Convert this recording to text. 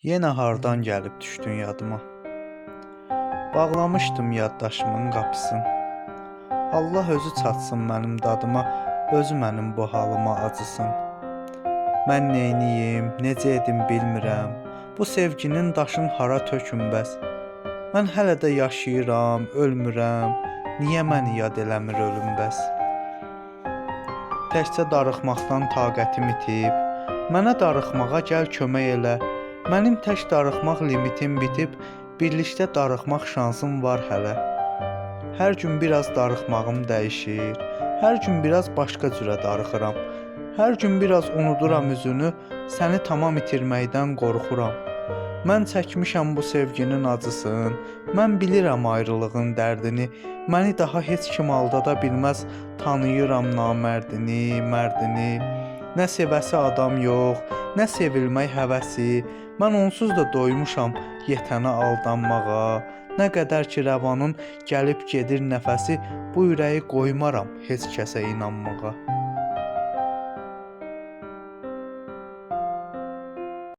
Yenə hardan gəlib düşdün yadıma? Bağlamışdım yaddaşımın qapısını. Allah özü çatsın mənim dadıma, özü mənim bu halıma acısın. Mən neyniyim, necə edim bilmirəm. Bu sevginin daşın hara töküm bəs? Mən hələ də yaşayıram, ölmürəm. Niyə məni yad eləmir ölüm bəs? Təkcə darıxmaqdan taqətim itib. Mənə darıxmağa gəl kömək elə. Mənim tək darıxmaq limitim bitib. Birlikdə darıxmaq şansım var hələ. Hər gün biraz darıxmağım dəyişir. Hər gün biraz başqa cürə darıxıram. Hər gün biraz unuduram üzünü, səni tamam itirməkdən qorxuram. Mən çəkmişəm bu sevginin acısını. Mən bilirəm ayrılığın dərdini. Məni daha heç kim aldada bilməz. Tanıyıram namərdini, mərdini. Nə sevəsi adam yox, nə sevilmək həvəsi. Mən onsuz da doymuşam yetənə aldanmağa. Nə qədər ki rəvanın gəlib gedir nəfəsi, bu ürəyi qoymaram heç kəsə inanmağa.